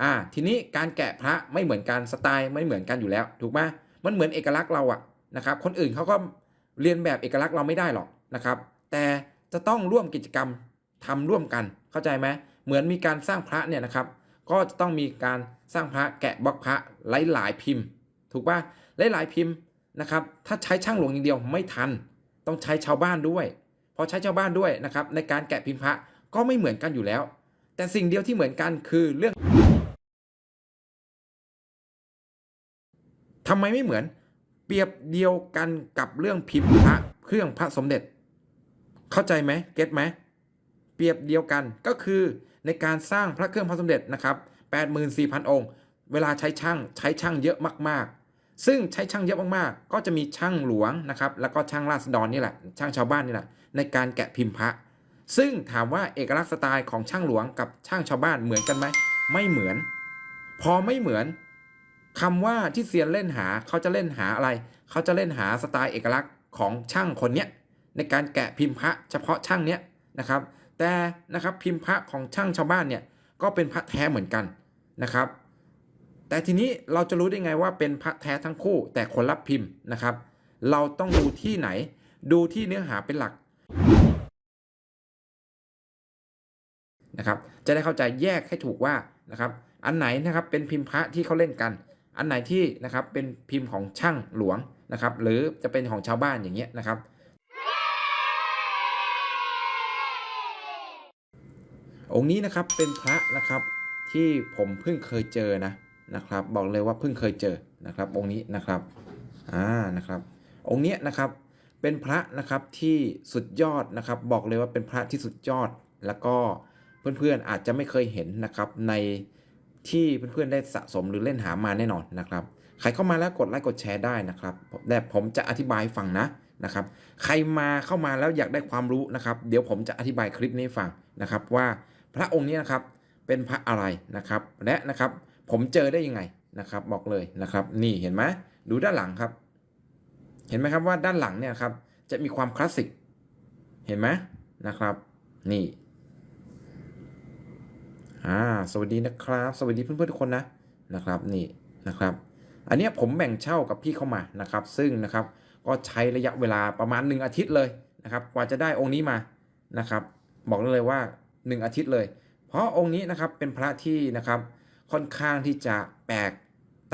อ่าทีนี้การแกะพระไม่เหมือนกันสไตล์ไม่เหมือนกันอยู่แล้ว ถูกไหมมันเหมือนเอกลักษณ์เราอะนะครับ คนอื่นเขาก็เรียนแบบเอกลักษณ์เราไม่ได้หรอกนะครับ แต่จะต้องร่วมกิจกรรมทำร่วมกันเข้าใจไหมเหมือนมีการสร้างพระเนี่ยนะครับ ก็จะต้องมีการสร้างพระแกะบล็อกพระหลายๆพิมพ์ ถูกป่ะหลายๆพิมพ์นะครับ ถ้าใช้ช่างหลวงอย่างเดียวไม่ทัน ต้องใช้ชาวบ้านด้วยพอใช้ชาวบ้านด้วยนะครับในการแกะพิมพ์พระก็ไม่เหมือนกันอยู่แล้ว แต่สิ่งเดียวที่เหมือนกันคือเรื่อง ทำไมไม่เหมือน เปรียบเดียวกันกับเรื่องพิมพ์พระเครื่องพระสมเด็จ เข้าใจไหมเก็ตไหมเปรียบเดียวกันก็คือในการสร้างพระเครื่องพระสมเด็จนะครับ84,000 องค์ เวลาใช้ช่างใช้ช่างเยอะมากๆ ซึ่งใช้ช่างเยอะมากๆ ก็จะมีช่างหลวงนะครับ แล้วก็ช่างราษฎรนี่แหละ ช่างชาวบ้านนี่แหละ ในการแกะพิมพ์พระ ซึ่งถามว่าเอกลักษณ์สไตล์ของช่างหลวงกับช่างชาวบ้านเหมือนกันไหม ไม่เหมือน พอไม่เหมือน คำว่าที่เซียนเล่นหาเขาจะเล่นหาอะไร เขาจะเล่นหาสไตล์เอกลักษณ์ของช่างคนเนี้ยในการแกะพิมพ์พระเฉพาะช่างเนี้ยนะครับ แต่นะครับพิมพ์พระของช่างชาวบ้านเนี่ยก็เป็นพระแท้เหมือนกันนะครับ แต่ทีนี้เราจะรู้ได้ไงว่าเป็นพระแท้ทั้งคู่ แต่คนรับพิมพ์นะครับ เราต้องดูที่ไหน ดูที่เนื้อหาเป็นหลักนะครับ จะได้เข้าใจแยกให้ถูกว่านะครับ อันไหนนะครับเป็นพิมพ์พระที่เขาเล่นกัน อันไหนที่นะครับเป็นพิมพ์ของช่างหลวงนะครับหรือจะเป็นของชาวบ้านอย่างเงี้ยนะครับ องค์นี้นะครับเป็นพระนะครับที่ผมเพิ่งเคยเจอนะนะครับ บอกเลยว่าเพิ่งเคยเจอนะครับ องค์นี้นะครับอ่านะครับ องค์นี้นะครับเป็นพระนะครับที่สุดยอดนะครับ บอกเลยว่าเป็นพระที่สุดยอดแล้วก็เพื่อนๆอาจจะไม่เคยเห็นนะครับใน ที่เพื่อนๆได้สะสมหรือเล่นหามาแน่นอนนะครับ ใครเข้ามาแล้วกดไลค์กดแชร์ได้นะครับแต่ผมจะอธิบายฟังนะนะครับ ใครมาเข้ามาแล้วอยากได้ความรู้นะครับ เดี๋ยวผมจะอธิบายคลิปนี้ฟังนะครับว่าพระองค์นี้นะครับเป็นพระอะไรนะครับ และนะครับผมเจอได้ยังไงนะครับ บอกเลยนะครับ นี่เห็นไหมดูด้านหลังครับ เห็นไหมครับว่าด้านหลังเนี่ยครับจะมีความคลาสสิกเห็นไหมนะครับ นี่ อ่าสวัสดีนะครับ สวัสดีเพื่อนๆทุกคนนะนะครับนี่นะครับ อันนี้ผมแบ่งเช่ากับพี่เข้ามานะครับ ซึ่งนะครับก็ใช้ระยะเวลาประมาณ 1 อาทิตย์เลยนะครับกว่าจะได้องค์นี้มานะครับบอกเลยว่า 1 อาทิตย์เลย เพราะองค์นี้นะครับเป็นพระที่นะครับค่อนข้างที่จะแปลก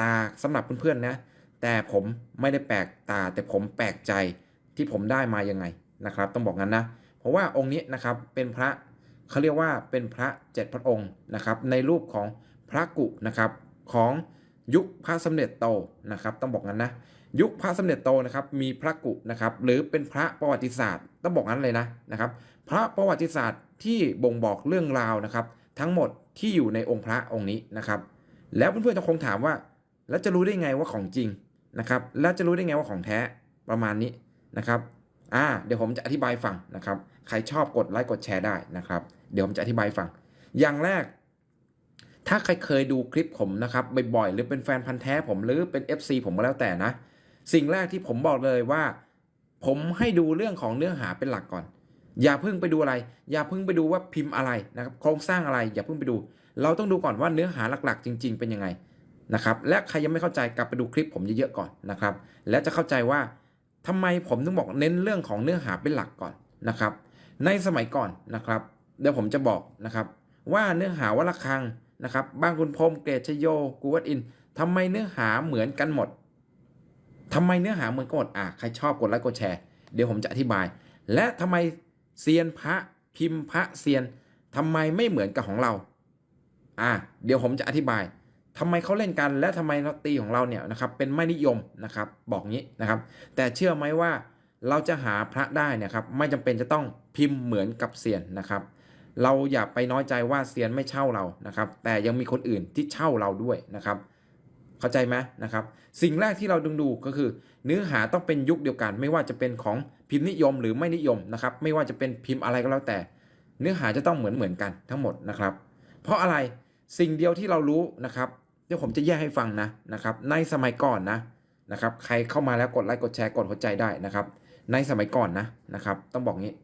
ตาสำหรับเพื่อนๆนะแต่ผมไม่ได้แปลกตา แต่ผมแปลกใจที่ผมได้มายังไงนะครับ ต้องบอกงั้นนะ เพราะว่าองค์นี้นะครับเป็นพระ เขาเรียกว่าเป็นพระเจ็ดพระองค์นะครับ ในรูปของพระกุนะครับของยุคพระสมเด็จโตนะครับ ต้องบอกงั้นนะยุคพระสมเด็จโตนะครับ มีพระกุนะครับ หรือเป็นพระประวัติศาสตร์ ต้องบอกงั้นเลยนะนะครับ พระประวัติศาสตร์ที่บ่งบอกเรื่องราวนะครับ ทั้งหมดที่อยู่ในองค์พระองค์นี้นะครับ แล้วเพื่อนๆจะคงถามว่า แล้วจะรู้ได้ไงว่าของจริงนะครับ แล้วจะรู้ได้ไงว่าของแท้ประมาณนี้นะครับ อ่า เดี๋ยวผมจะอธิบายฟังนะครับ ใครชอบกดไลค์กดแชร์ได้นะครับ เดี๋ยวผมจะอธิบายฟัง อย่างแรก ถ้าใครเคยดูคลิปผมนะครับบ่อยๆหรือเป็นแฟนพันธ์แท้ผมหรือเป็น FC ผมก็แล้วแต่นะ สิ่งแรกที่ผมบอกเลยว่า ผมให้ดูเรื่องของเนื้อหาเป็นหลักก่อน อย่าเพิ่งไปดูอะไร อย่าเพิ่งไปดูว่าพิมพ์อะไรนะครับโครงสร้างอะไรอย่าเพิ่งไปดู เราต้องดูก่อนว่าเนื้อหาหลักๆ จริง ๆ เป็นยังไงนะครับและใครยังไม่เข้าใจกลับไปดูคลิปผมเยอะๆก่อนนะครับ และจะเข้าใจว่าทำไมผมถึงบอกเน้นเรื่องของเนื้อหาเป็นหลักก่อนนะครับ ในสมัยก่อนนะครับ เดี๋ยวผมจะบอกนะครับ ว่าเนื้อหาวัลคังนะครับบางคุณพรมเกตชโยกูวัดอินทำไมเนื้อหาเหมือนกันหมดทำไมเนื้อหาเหมือนกันหมดอะใครชอบกดไลค์กดแชร์เดี๋ยวผมจะอธิบาย และทำไมเซียนพระพิมพ์พระเซียนทำไมไม่เหมือนกับของเรา อะเดี๋ยวผมจะอธิบายทำไมเขาเล่นกันและทำไมดนตรีของเราเนี่ยนะครับเป็นไม่นิยมนะครับ บอกงี้นะครับ แต่เชื่อไหมว่าเราจะหาพระได้เนะครับ ไม่จำเป็นจะต้องพิมพ์เหมือนกับเซียนนะครับ เราอย่าไปน้อยใจว่าเซียนไม่เช่าเรานะครับ แต่ยังมีคนอื่นที่เช่าเราด้วยนะครับ เข้าใจไหมนะครับ สิ่งแรกที่เราดึงดูก็คือ เนื้อหาต้องเป็นยุคเดียวกัน ไม่ว่าจะเป็นของพิมพ์นิยมหรือไม่นิยมนะครับ ไม่ว่าจะเป็นพิมพ์อะไรก็แล้วแต่ เนื้อหาจะต้องเหมือนเหมือนกันทั้งหมดนะครับ เพราะอะไรสิ่งเดียวที่เรารู้นะครับเดี๋ยวผมจะแยกให้ฟังนะนะครับ ในสมัยก่อนนะนะครับ ใครเข้ามาแล้วกดไลค์กดแชร์กดหัวใจได้นะครับ ในสมัยก่อนนะนะครับ ต้องบอกงี้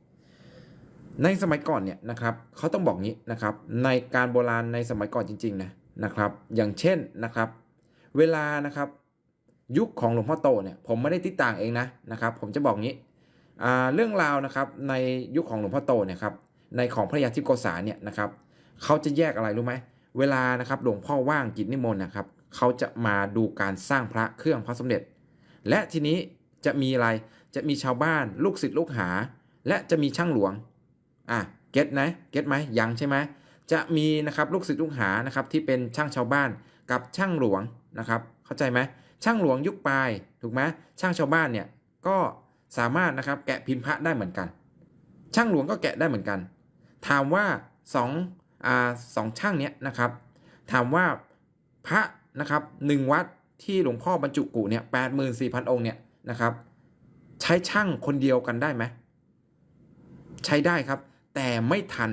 ในสมัยก่อนเนี่ยนะครับเขาต้องบอกงี้นะครับในการโบราณในสมัยก่อนจริงๆนะนะครับ อย่างเช่นนะครับ เวลานะครับยุคของหลวงพ่อโตเนี่ยผมไม่ได้ติดต่างเองนะนะครับ ผมจะบอกงี้เรื่องราวนะครับในยุคของหลวงพ่อโตเนี่ยครับในของพระยาทิพย์โกษาเนี่ยนะครับเขาจะแยกอะไรรู้ไหมเวลานะครับหลวงพ่อว่างกิจนิมนต์นะครับเขาจะมาดูการสร้างพระเครื่องพระสมเด็จ และทีนี้จะมีอะไรจะมีชาวบ้านลูกศิษย์ลูกหา และจะมีช่างหลวง อะเก็ตนะเก็ตไหมยังใช่ไหมจะมีนะครับลูกศิษย์ลูกหานะครับที่เป็นช่างชาวบ้านกับช่างหลวงนะครับ เข้าใจไหมช่างหลวงยุคปลายถูกไหมช่างชาวบ้านเนี่ยก็สามารถนะครับแกะพิมพ์พระได้เหมือนกัน ช่างหลวงก็แกะได้เหมือนกัน ถามว่าสองอ่าสองช่างเนี้ยนะครับ ถามว่าพระนะครับหนึ่งวัดที่หลวงพ่อบรรจุกุเนี่ยแปดหมื่นสี่พันองค์เนี่ยนะครับ ใช้ช่างคนเดียวกันได้ไหมใช้ได้ครับ แต่ไม่ทัน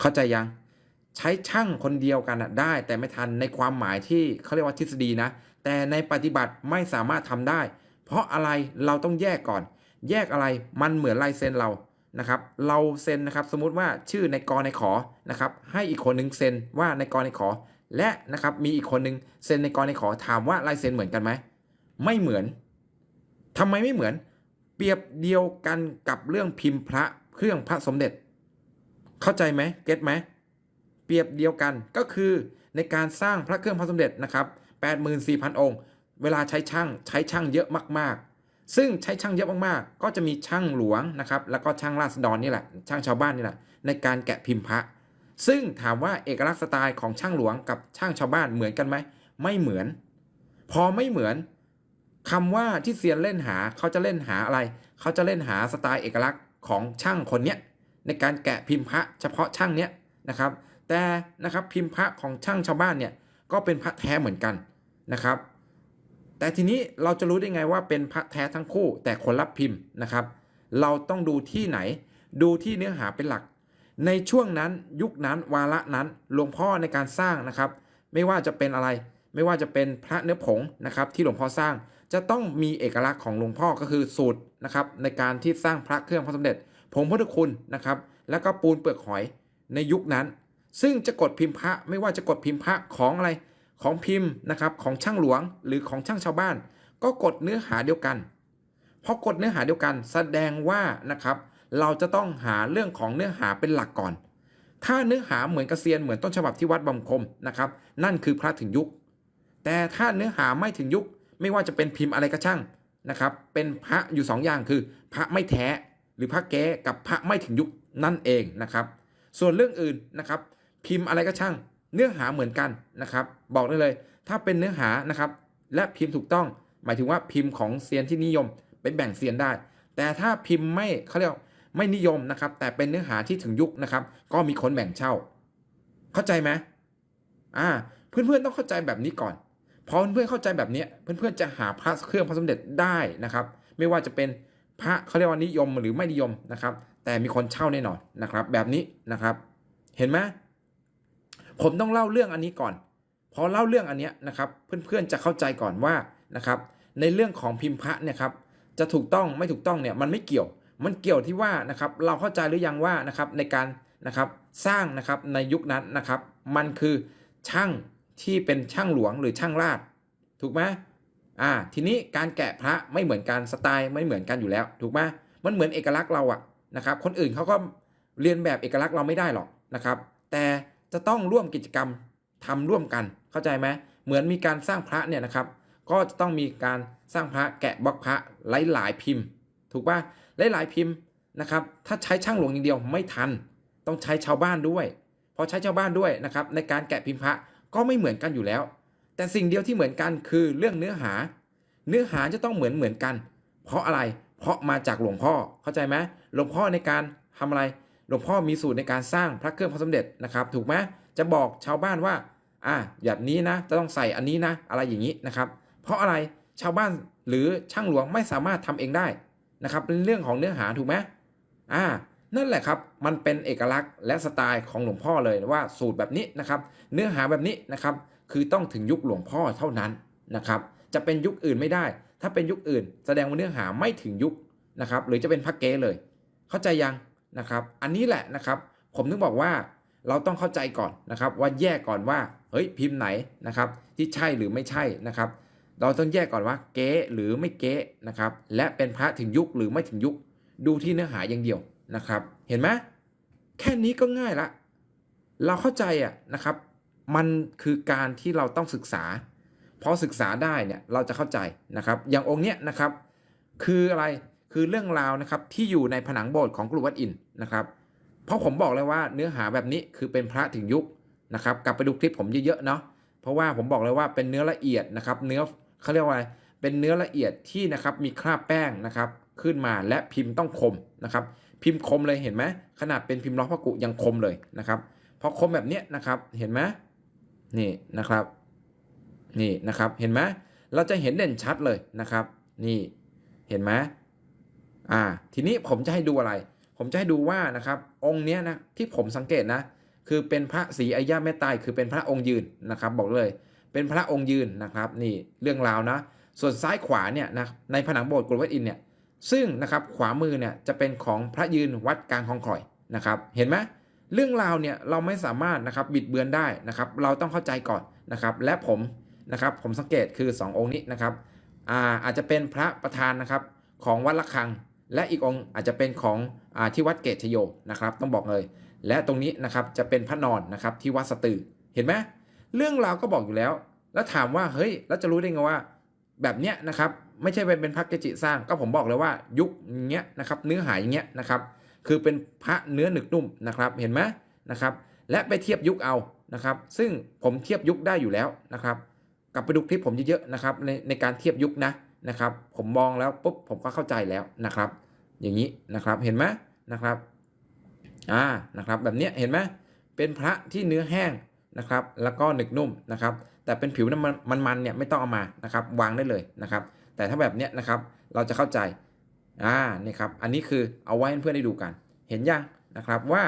เข้าใจยัง ใช้ช่างคนเดียวกันอะได้แต่ไม่ทันในความหมายที่เขาเรียกว่าทฤษฎีนะ แต่ในปฏิบัติไม่สามารถทำได้ เพราะอะไรเราต้องแยกก่อน แยกอะไรมันเหมือนลายเซ็นเรานะครับ เราเซ็นนะครับ สมมุติว่าชื่อในกรในขอนะครับ ให้อีกคนหนึ่งเซ็นว่าในกรในขอ และนะครับมีอีกคนหนึ่งเซ็นในกรในขอถามว่าลายเซ็นเหมือนกันไหมไม่เหมือนทำไมไม่เหมือน เปรียบเดียวกันกับเรื่องพิมพ์พระ เครื่องพระสมเด็จ เข้าใจไหมเก็ตไหมเปรียบเดียวกันก็คือในการสร้างพระเครื่องพระสมเด็จนะครับ84,000 องค์ เวลาใช้ช่างใช้ช่างเยอะมากๆ ซึ่งใช้ช่างเยอะมากๆ ก็จะมีช่างหลวงนะครับ แล้วก็ช่างราษฎรนี่แหละ ช่างชาวบ้านนี่แหละ ในการแกะพิมพ์พระ ซึ่งถามว่าเอกลักษณ์สไตล์ของช่างหลวงกับช่างชาวบ้านเหมือนกันไหม ไม่เหมือน พอไม่เหมือนคำว่าที่เซียนเล่นหาเขาจะเล่นหาอะไร เขาจะเล่นหาสไตล์เอกลักษณ์ ของช่างคนเนี้ยในการแกะพิมพ์พระเฉพาะช่างเนี้ยนะครับ แต่นะครับพิมพ์พระของช่างชาวบ้านเนี่ยก็เป็นพระแท้เหมือนกันนะครับ แต่ทีนี้เราจะรู้ได้ไงว่าเป็นพระแท้ทั้งคู่ แต่คนรับพิมพ์นะครับ เราต้องดูที่ไหน ดูที่เนื้อหาเป็นหลัก ในช่วงนั้นยุคนั้นวาระนั้นหลวงพ่อในการสร้างนะครับ ไม่ว่าจะเป็นอะไร ไม่ว่าจะเป็นพระเนื้อผงนะครับ ที่หลวงพ่อสร้าง จะต้องมีเอกลักษณ์ของหลวงพ่อก็คือสูตรนะครับในการที่สร้างพระเครื่องพระสมเด็จผงพุทธคุณนะครับ แล้วก็ปูนเปลือกหอยในยุคนั้น ซึ่งจะกดพิมพ์พระไม่ว่าจะกดพิมพ์พระของอะไรของพิมพ์นะครับของช่างหลวงหรือของช่างชาวบ้าน ก็กดเนื้อหาเดียวกันพอกดเนื้อหาเดียวกันแสดงว่านะครับ เราจะต้องหาเรื่องของเนื้อหาเป็นหลักก่อน ถ้าเนื้อหาเหมือนกระเซียนเหมือนต้นฉบับที่วัดบำคมนะครับ นั่นคือพระถึงยุค แต่ถ้าเนื้อหาไม่ถึงยุค ไม่ว่าจะเป็นพิมพ์อะไรก็ช่างนะครับ เป็นพระอยู่2ออย่างคือ พระไม่แท้หรือพระแก้กับพระไม่ถึงยุคนั่นเองนะครับ ส่วนเรื่องอื่นนะครับ พิมพ์อะไรก็ช่าง เนื้อหาเหมือนกันนะครับ บอกได้เลย ถ้าเป็นเนื้อหานะครับ และพิมพ์ถูกต้อง หมายถึงว่าพิมพ์ของเซียนที่นิยมไปแบ่งเซียนได้ แต่ถ้าพิมพ์ไม่เขาเรียกไม่นิยมนะครับ แต่เป็นเนื้อหาที่ถึงยุคนะครับ ก็มีคนแบ่งเช่า เข้าใจไหมอ่า เพื่อนๆต้องเข้าใจแบบนี้ก่อน พอเพื่อนๆเข้าใจแบบนี้เพื่อนๆจะหาพระเครื่องพระสมเด็จได้นะครับ ไม่ว่าจะเป็นพระเขาเรียกว่านิยมหรือไม่นิยมนะครับ แต่มีคนเช่าแน่นอนนะครับ แบบนี้นะครับ เห็นไหมผมต้องเล่าเรื่องอันนี้ก่อน พอเล่าเรื่องอันนี้นะครับ เพื่อนๆจะเข้าใจก่อนว่านะครับ ในเรื่องของพิมพ์พระเนี่ยครับจะถูกต้องไม่ถูกต้องเนี่ยมันไม่เกี่ยว มันเกี่ยวที่ว่านะครับ เราเข้าใจหรือยังว่านะครับในการนะครับสร้างนะครับในยุคนั้นนะครับ มันคือช่าง ที่เป็นช่างหลวงหรือช่างราชถูกไหมอ่า ทีนี้การแกะพระไม่เหมือนกันสไตล์ไม่เหมือนกันอยู่แล้ว ถูกไหมมันเหมือนเอกลักษณ์เราอะนะครับ คนอื่นเขาก็เรียนแบบเอกลักษณ์เราไม่ได้หรอกนะครับ แต่จะต้องร่วมกิจกรรมทำร่วมกันเข้าใจไหมเหมือนมีการสร้างพระเนี่ยนะครับ ก็จะต้องมีการสร้างพระแกะบล็อกพระหลายหลายๆพิมพ์ ถูกป่ะหลายหลายๆพิมพ์นะครับ ถ้าใช้ช่างหลวงอย่างเดียวไม่ทัน ต้องใช้ชาวบ้านด้วย พอใช้ชาวบ้านด้วยนะครับในการแกะพิมพ์พระ ก็ไม่เหมือนกันอยู่แล้ว แต่สิ่งเดียวที่เหมือนกันคือเรื่องเนื้อหา เนื้อหาจะต้องเหมือนเหมือนกัน เพราะอะไรเพราะมาจากหลวงพ่อเข้าใจไหมหลวงพ่อในการทำอะไร หลวงพ่อมีสูตรในการสร้างพระเครื่องพระสมเด็จนะครับ ถูกไหมจะบอกชาวบ้านว่าอ่าแบบนี้นะ จะต้องใส่อันนี้นะ อะไรอย่างนี้นะครับ เพราะอะไรชาวบ้านหรือช่างหลวงไม่สามารถทำเองได้นะครับเป็นเรื่องของเนื้อหาถูกไหมอ่า นั่นแหละครับ มันเป็นเอกลักษณ์และสไตล์ของหลวงพ่อเลยว่าสูตรแบบนี้นะครับ เนื้อหาแบบนี้นะครับ คือต้องถึงยุคหลวงพ่อเท่านั้นนะครับ จะเป็นยุคอื่นไม่ได้ ถ้าเป็นยุคอื่น แสดงว่าเนื้อหาไม่ถึงยุคนะครับ หรือจะเป็นพักเก้เลย เข้าใจยังนะครับ อันนี้แหละนะครับ ผมถึงบอกว่าเราต้องเข้าใจก่อนนะครับ ว่าแยกก่อนว่าเฮ้ยพิมพ์ไหนนะครับ ที่ใช่หรือไม่ใช่นะครับ เราต้องแยกก่อนว่าเก๊หรือไม่เก๊นะครับ และเป็นพระถึงยุคหรือไม่ถึงยุค ดูที่เนื้อหาอย่างเดียว นะครับ เห็นไหมแค่นี้ก็ง่ายละ เราเข้าใจอะนะครับ มันคือการที่เราต้องศึกษาพอศึกษาได้เนี่ยเราจะเข้าใจนะครับ อย่างองค์เนี้ยนะครับ คืออะไรคือเรื่องราวนะครับที่อยู่ในผนังโบสถ์ของกรุวัดอินนะครับ เพราะผมบอกเลยว่าเนื้อหาแบบนี้คือเป็นพระถึงยุคนะครับ กลับไปดูคลิปผมเยอะๆเนาะเพราะว่าผมบอกเลยว่าเป็นเนื้อละเอียดนะครับ เนื้อเขาเรียกว่าอะไรเป็นเนื้อละเอียดที่นะครับมีคราบแป้งนะครับ ขึ้นมาและพิมพ์ต้องคมนะครับ พิมพ์คมเลยเห็นไหมขนาดเป็นพิมพ์ล้อพระกุยังคมเลยนะครับพอคมแบบเนี้ยนะครับเห็นไหมนี่นะครับนี่นะครับเห็นไหมเราจะเห็นเด่นชัดเลยนะครับนี่เห็นไหมอ่าทีนี้ผมจะให้ดูอะไร ผมจะให้ดูว่านะครับองค์เนี้ยนะที่ผมสังเกตนะคือเป็นพระศรีอริยะเมตไตคือเป็นพระองค์ยืนนะครับบอกเลยเป็นพระองค์ยืนนะครับนี่เรื่องราวนะส่วนซ้ายขวาเนี่ยนะในผนังโบสถ์กรุวัดอินเนี่ย ซึ่งนะครับขวามือเนี่ยจะเป็นของพระยืนวัดกลางคลองข่อยนะครับ เห็นไหมเรื่องราวเนี่ยเราไม่สามารถนะครับบิดเบือนได้นะครับ เราต้องเข้าใจก่อนนะครับ และผมนะครับผมสังเกตคือ 2 องค์นี้นะครับอ่าอาจจะเป็นพระประธานนะครับของวัดละคัง และอีกองค์อาจจะเป็นของอาที่วัดเกตชโยนะครับ ต้องบอกเลย และตรงนี้นะครับจะเป็นพระนอนนะครับที่วัดสตือเห็นไหมเรื่องราวก็บอกอยู่แล้ว แล้วถามว่าเฮ้ยแล้วจะรู้ได้ไงว่า แบบเนี้ยนะครับ ไม่ใช่เป็นเป็นพระเกจิสร้างก็ผมบอกเลยว่ายุคเงี้ยนะครับเนื้อหาอย่างเงี้ยนะครับคือเป็นพระเนื้อหนึกนุ่มนะครับเห็นไหมนะครับและไปเทียบยุคเอานะครับ ซึ่งผมเทียบยุคได้อยู่แล้วนะครับ กลับไปดูคลิปผมเยอะๆนะครับในในการเทียบยุคนะนะครับผมมองแล้วปุ๊บผมก็เข้าใจแล้วนะครับ อย่างนี้นะครับเห็นไหมนะครับอ่านะครับแบบนี้เห็นไหมเป็นพระที่เนื้อแห้งนะครับ แล้วก็หนึกนุ่มนะครับ แต่เป็นผิวน้ำมันมันเนี่ยไม่ต้องเอามานะครับ วางได้เลยนะครับ แต่ถ้าแบบเนี้ยนะครับเราจะเข้าใจอ่านี่ครับอันนี้คือเอาไว้ให้เพื่อนได้ดูกัน เห็นยังนะครับว่า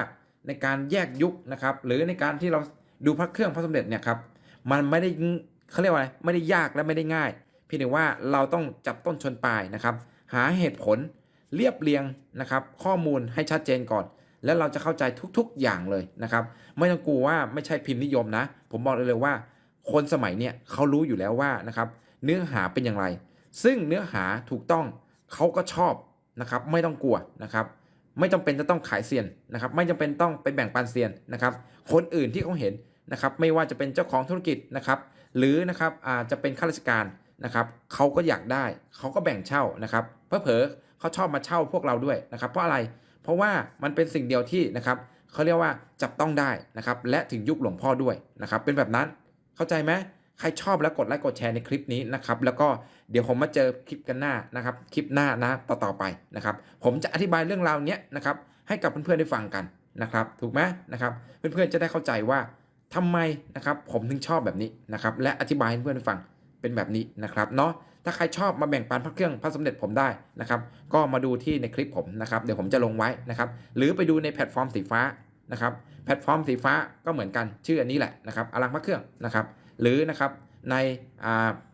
ในการแยกยุคนะครับหรือในการที่เราดูพระเครื่องพระสมเด็จเนี่ยครับมันไม่ได้เขาเรียกว่าอะไรไม่ได้ยากและไม่ได้ง่าย เพียงแต่ว่าเราต้องจับต้นชนปลายนะครับ หาเหตุผลเรียบเรียงนะครับ ข้อมูลให้ชัดเจนก่อน แล้วเราจะเข้าใจทุกๆอย่างเลยนะครับ ไม่ต้องกลัวว่าไม่ใช่พิมพ์นิยมนะ ผมบอกเลยเลยว่า คนสมัยเนี่ยเขารู้อยู่แล้วว่านะครับ เนื้อหาเป็นอย่างไร ซึ่งเนื้อหาถูกต้องเขาก็ชอบนะครับ ไม่ต้องกลัวนะครับ ไม่จำเป็นจะต้องขายเซียนนะครับ ไม่จำเป็นต้องไปแบ่งปันเซียนนะครับ คนอื่นที่เขาเห็นนะครับ ไม่ว่าจะเป็นเจ้าของธุรกิจนะครับ หรือนะครับอาจจะเป็นข้าราชการนะครับเขาก็อยากได้เขาก็แบ่งเช่านะครับเพอเพอเขาชอบมาเช่าพวกเราด้วยนะครับ เพราะอะไรเพราะว่ามันเป็นสิ่งเดียวที่นะครับเขาเรียกว่าจับต้องได้นะครับ และถึงยุคหลวงพ่อด้วยนะครับ เป็นแบบนั้นเข้าใจไหม ใครชอบแล้วกดไลค์กดแชร์ในคลิปนี้นะครับ แล้วก็เดี๋ยวผมมาเจอคลิปกันหน้านะครับ คลิปหน้านะต่อๆไปนะครับ ผมจะอธิบายเรื่องราวเนี้ยนะครับให้กับเพื่อนๆได้ฟังกันนะครับ ถูกไหมนะครับ เพื่อนๆจะได้เข้าใจว่าทำไมนะครับผมถึงชอบแบบนี้นะครับ และอธิบายให้เพื่อนๆฟังเป็นแบบนี้นะครับเนาะถ้าใครชอบมาแบ่งปันพระเครื่องพระสมเด็จผมได้นะครับ ก็มาดูที่ในคลิปผมนะครับ เดี๋ยวผมจะลงไว้นะครับ หรือไปดูในแพลตฟอร์มสีฟ้านะครับ แพลตฟอร์มสีฟ้าก็เหมือนกันชื่ออันนี้แหละนะครับอลังพระเครื่องนะครับ หรือนะครับใน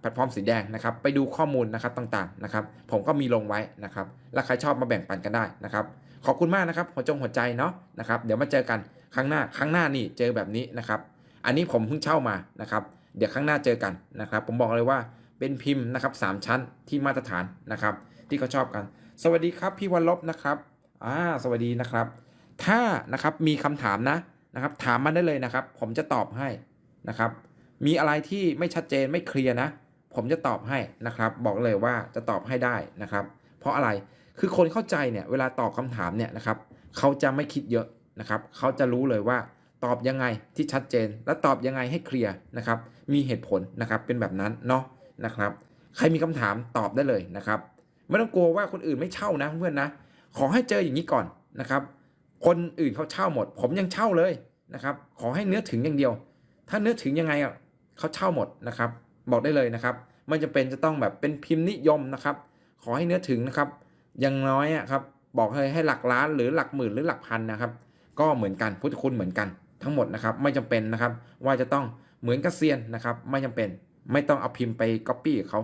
แพลตฟอร์มสีแดงนะครับ ไปดูข้อมูลนะครับต่างๆนะครับ ผมก็มีลงไว้นะครับ แล้วใครชอบมาแบ่งปันกันได้นะครับ ขอบคุณมากนะครับ หัวจงหัวใจเนาะนะครับ เดี๋ยวมาเจอกันครั้งหน้าครั้งหน้านี่เจอแบบนี้นะครับ อันนี้ผมเพิ่งเช่ามานะครับ เดี๋ยวครั้งหน้าเจอกันนะครับ ผมบอกเลยว่าเป็นพิมพ์นะครับสามชั้นที่มาตรฐานนะครับ ที่เขาชอบกัน สวัสดีครับพี่วันลบนะครับอ่าสวัสดีนะครับ ถ้านะครับมีคำถามนะนะครับ ถามมาได้เลยนะครับ ผมจะตอบให้นะครับ มีอะไรที่ไม่ชัดเจนไม่เคลียร์นะ ผมจะตอบให้นะครับ บอกเลยว่าจะตอบให้ได้นะครับ เพราะอะไรคือคนเข้าใจเนี่ยเวลาตอบคำถามเนี่ยนะครับเขาจะไม่คิดเยอะนะครับเขาจะรู้เลยว่าตอบยังไงที่ชัดเจน และตอบยังไงให้เคลียร์นะครับ มีเหตุผลนะครับเป็นแบบนั้นเนาะนะครับ ใครมีคำถามตอบได้เลยนะครับ ไม่ต้องกลัวว่าคนอื่นไม่เช่านะเพื่อนนะ ขอให้เจออย่างนี้ก่อนนะครับ คนอื่นเขาเช่าหมด ผมยังเช่าเลยนะครับ ขอให้เนื้อถึงอย่างเดียว ถ้าเนื้อถึงยังไงอะ เขาเช่าหมดนะครับ บอกได้เลยนะครับ ไม่จำเป็นจะต้องแบบเป็นพิมพ์นิยมนะครับ ขอให้เนื้อถึงนะครับย่างน้อยอะครับบอกให้ให้หลักล้านหรือหลักหมื่นหรือหลักพันนะครับ ก็เหมือนกันพุทธคุณเหมือนกันทั้งหมดนะครับ ไม่จำเป็นนะครับ ว่าจะต้องเหมือนกับเซียนนะครับ ไม่จำเป็นไม่ต้องเอาพิมพ์ไปก๊อปปี้เขา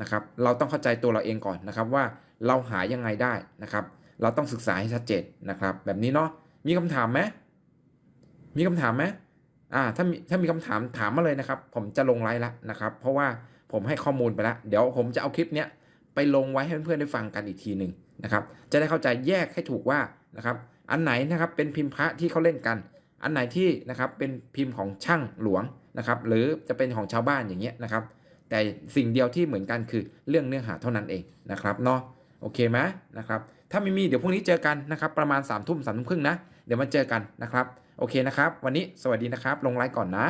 นะครับ เราต้องเข้าใจตัวเราเองก่อนนะครับ ว่าเราหายังไงได้นะครับ เราต้องศึกษาให้ชัดเจนนะครับ แบบนี้เนาะมีคำถามไหมมีคำถามไหม อ่าถ้ามีถ้ามีคำถามถามมาเลยนะครับ ผมจะลงไลฟ์ละนะครับ เพราะว่าผมให้ข้อมูลไปแล้ว เดี๋ยวผมจะเอาคลิปเนี้ยไปลงไว้ให้เพื่อนๆได้ฟังกันอีกทีหนึ่งนะครับ จะได้เข้าใจแยกให้ถูกว่านะครับอันไหนนะครับเป็นพิมพ์พระที่เขาเล่นกัน อันไหนที่นะครับเป็นพิมพ์ของช่างหลวงนะครับ หรือจะเป็นของชาวบ้านอย่างเงี้ยนะครับ แต่สิ่งเดียวที่เหมือนกันคือเรื่องเนื้อหาเท่านั้นเองนะครับเนาะโอเคไหมนะครับ ถ้าไม่มีเดี๋ยวพรุ่งนี้เจอกันนะครับ ประมาณ3ามทุ่มสามทุ่มครึ่งนะ เดี๋ยวมาเจอกันนะครับ โอเคนะครับ วันนี้สวัสดีนะครับ ลงไลน์ก่อนนะ